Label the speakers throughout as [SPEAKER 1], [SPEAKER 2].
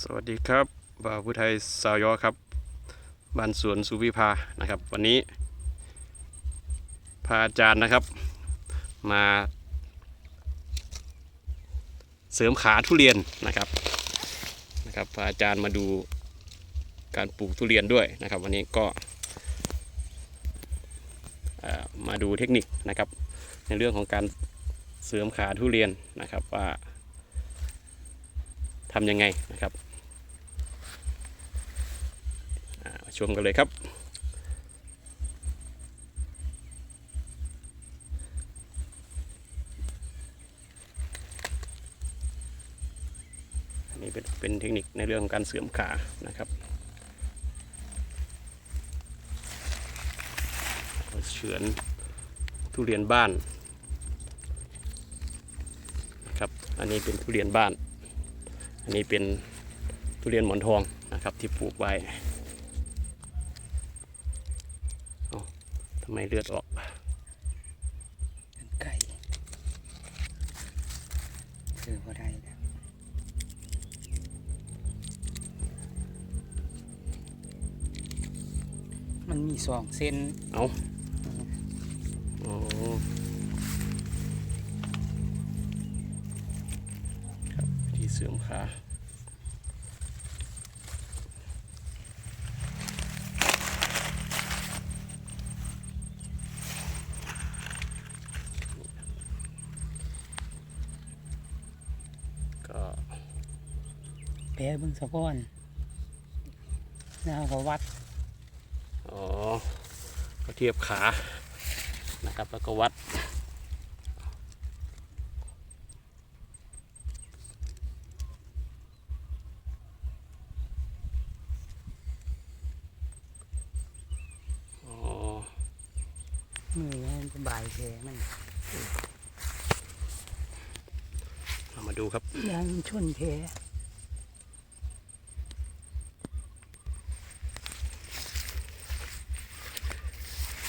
[SPEAKER 1] สวัสดีครับบ่าวผู้ไทยสาวยอครับบ้านสวนสุวิภานะครับ วันนี้ พาอาจารย์นะครับ มา เสริมขาทุเรียนนะครับนะครับพาอาจารย์มาดูการปลูกทุเรียนด้วยนะครับ วันนี้ก็มาดูเทคนิคนะครับ ในเรื่องของการเสริมขาทุเรียนนะครับว่า ทำยังไงนะครับอ่ามาชมกันเลยครับ อันนี้เป็นเป็นเทคนิคในเรื่องของการเสริมขานะครับเฉือนทุเรียนบ้านครับ อันนี้เป็นทุเรียนบ้าน อันนี้เป็นทุเรียนหมอนทองนะครับที่ปลูกไว้เอ้าทำไมเลือดออก
[SPEAKER 2] ไก่คือว่าได้นะมันมีสองเส้น
[SPEAKER 1] เอาอ๋อ เสริมขาก็
[SPEAKER 2] แพ้บิ่งสะก้อนน้าก็วัด
[SPEAKER 1] อ๋อก็เทียบขา นะครับ แล้วก็วัด อ๋อ
[SPEAKER 2] มือให้มันสบายแผลมัน
[SPEAKER 1] เรามาดูครับ
[SPEAKER 2] ยางมันชนแผล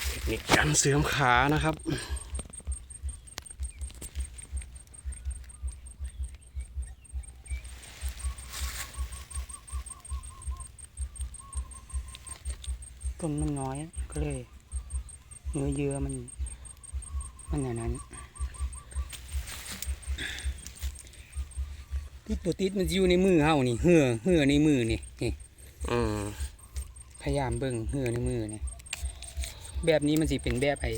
[SPEAKER 1] เทคนิคการเสริมขานะครับ
[SPEAKER 2] ต้นมันน้อยก็เลย เนื้อเยื่อมัน มันอย่างนั้นติดตัวติดมันอยู่ในมือเฮานี่เหือเหือในมือนี่นี่
[SPEAKER 1] อืม
[SPEAKER 2] พยายามเบิ่งเหือในมือนี่แบบนี้มันสิเป็นแบบไอ้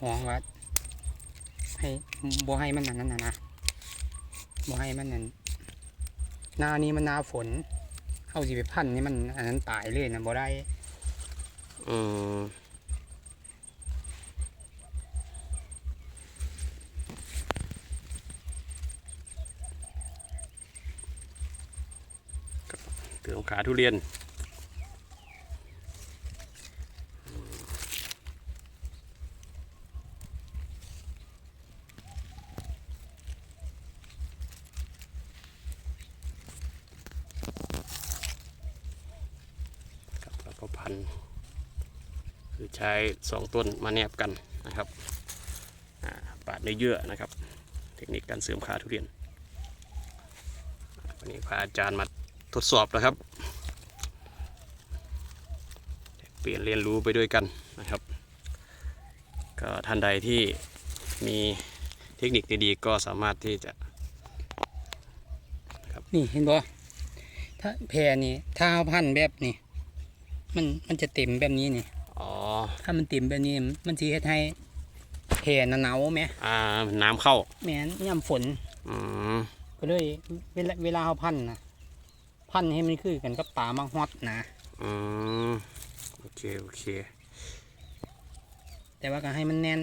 [SPEAKER 2] ห้องวัดให้บ่ให้มันนั่นนั่นนะนะบ่ให้มันนั่นหน้านี้มันหน้าฝนเอาสิไปพันนี่มันอันนั้นตายเลยนะบ่ได้
[SPEAKER 1] อืมเสริม ขาทุเรียนครับแล้วก็พัน คือใช้สองต้นมาแนบกันนะครับปาดเนื้อเยื่อนะครับ เทคนิคการเสริมขาทุเรียนวันนี้พาอาจารย์มา ทดสอบนะครับ เปลี่ยนเรียนรู้ไปด้วยกันนะครับ ก็ท่านใดที่มีเทคนิคดีๆก็สามารถที่จะ
[SPEAKER 2] นี่เห็นบ่ถ้าแพรนี่ถ้าเอาพันแบบนี่มันมันจะเต็มแบบนี้นี่
[SPEAKER 1] อ๋อ
[SPEAKER 2] ถ้ามันเต็มแบบนี้มันสิเฮ็ดให้แพรน่ะหนาวไหม
[SPEAKER 1] อ่าน้ำเข้า
[SPEAKER 2] แม่นยามฝน
[SPEAKER 1] อืม
[SPEAKER 2] ก็เลยเวลาเวลาเอาพันนะ พันให้มันคือกันกับตามังฮอดนะ
[SPEAKER 1] อืมโอเคโอเค
[SPEAKER 2] แต่ว่าก็ให้มันแน่น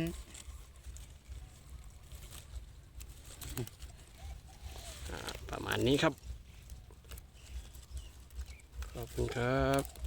[SPEAKER 1] ประมาณนี้ครับ ขอบคุณครับ